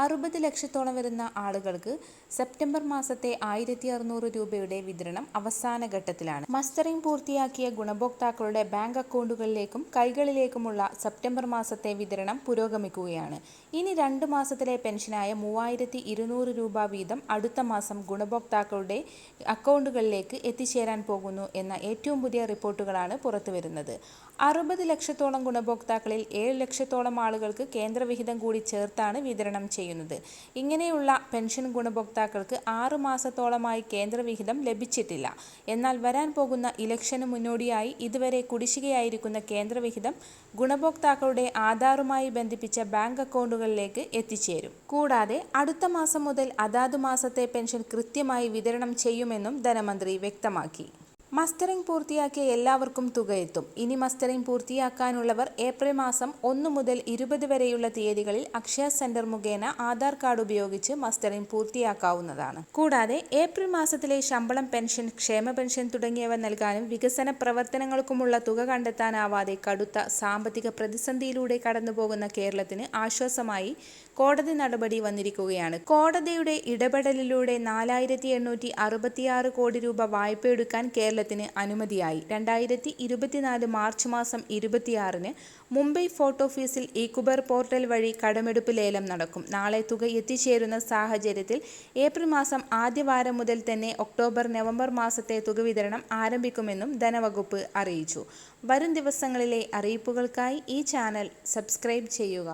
അറുപത് ലക്ഷത്തോളം വരുന്ന ആളുകൾക്ക് സെപ്റ്റംബർ മാസത്തെ ആയിരത്തി അറുന്നൂറ് രൂപയുടെ വിതരണം അവസാന ഘട്ടത്തിലാണ്. മസ്റ്ററിംഗ് പൂർത്തിയാക്കിയ ഗുണഭോക്താക്കളുടെ ബാങ്ക് അക്കൗണ്ടുകളിലേക്കും കൈകളിലേക്കുമുള്ള സെപ്റ്റംബർ മാസത്തെ വിതരണം പുരോഗമിക്കുകയാണ്. ഇനി രണ്ട് മാസത്തിലെ പെൻഷനായ മൂവായിരത്തി ഇരുന്നൂറ് രൂപ വീതം അടുത്ത മാസം ഗുണഭോക്താക്കളുടെ അക്കൗണ്ടുകളിലേക്ക് എത്തിച്ചേരാൻ പോകുന്നു എന്ന ഏറ്റവും പുതിയ റിപ്പോർട്ടുകളാണ് പുറത്തുവരുന്നത്. അറുപത് ലക്ഷത്തോളം ഗുണഭോക്താക്കളിൽ ഏഴ് ലക്ഷത്തോളം ആളുകൾക്ക് കേന്ദ്രവിഹിതം കൂടി ചേർത്താണ് വിതരണം ചെയ്യുന്നത്. ഇങ്ങനെയുള്ള പെൻഷൻ ഗുണഭോക്താക്കൾക്ക് ആറു മാസത്തോളമായി കേന്ദ്രവിഹിതം ലഭിച്ചിട്ടില്ല. എന്നാൽ വരാൻ പോകുന്ന ഇലക്ഷന് മുന്നോടിയായി ഇതുവരെ കുടിശ്ശികയായിരിക്കുന്ന കേന്ദ്രവിഹിതം ഗുണഭോക്താക്കളുടെ ആധാറുമായി ബന്ധിപ്പിച്ച ബാങ്ക് അക്കൗണ്ടുകളിലേക്ക് എത്തിച്ചേരും. കൂടാതെ അടുത്ത മാസം മുതൽ അതാതു മാസത്തെ പെൻഷൻ കൃത്യമായി വിതരണം ചെയ്യുമെന്നും ധനമന്ത്രി വ്യക്തമാക്കി. മസ്റ്ററിംഗ് പൂർത്തിയാക്കിയ എല്ലാവർക്കും തുക എത്തും ഇനി മസ്റ്ററിംഗ് പൂർത്തിയാക്കാനുള്ളവർ ഏപ്രിൽ മാസം ഒന്ന് മുതൽ ഇരുപത് വരെയുള്ള തീയതികളിൽ അക്ഷയ സെന്റർ മുഖേന ആധാർ കാർഡ് ഉപയോഗിച്ച് മസ്റ്ററിംഗ് പൂർത്തിയാക്കാവുന്നതാണ്. കൂടാതെ ഏപ്രിൽ മാസത്തിലെ ശമ്പളം പെൻഷൻ ക്ഷേമ പെൻഷൻ തുടങ്ങിയവ നൽകാനും വികസന പ്രവർത്തനങ്ങൾക്കുമുള്ള തുക കണ്ടെത്താനാവാതെ കടുത്ത സാമ്പത്തിക പ്രതിസന്ധിയിലൂടെ കടന്നുപോകുന്ന കേരളത്തിന് ആശ്വാസമായി കോടതി നടപടി വന്നിരിക്കുകയാണ്. കോടതിയുടെ ഇടപെടലിലൂടെ നാലായിരത്തി കോടി രൂപ വായ്പയെടുക്കാൻ കേരളത്തിന് അനുമതിയായി. രണ്ടായിരത്തി ഇരുപത്തിനാല് മാർച്ച് മാസം ഇരുപത്തിയാറിന് മുംബൈ ഫോർട്ട് ഓഫീസിൽ പോർട്ടൽ വഴി കടമെടുപ്പ് ലേലം നടക്കും. നാളെ തുക എത്തിച്ചേരുന്ന സാഹചര്യത്തിൽ ഏപ്രിൽ മാസം ആദ്യവാരം മുതൽ തന്നെ ഒക്ടോബർ നവംബർ മാസത്തെ തുക വിതരണം ആരംഭിക്കുമെന്നും ധനവകുപ്പ് അറിയിച്ചു. വരും ദിവസങ്ങളിലെ അറിയിപ്പുകൾക്കായി ഈ ചാനൽ സബ്സ്ക്രൈബ് ചെയ്യുക.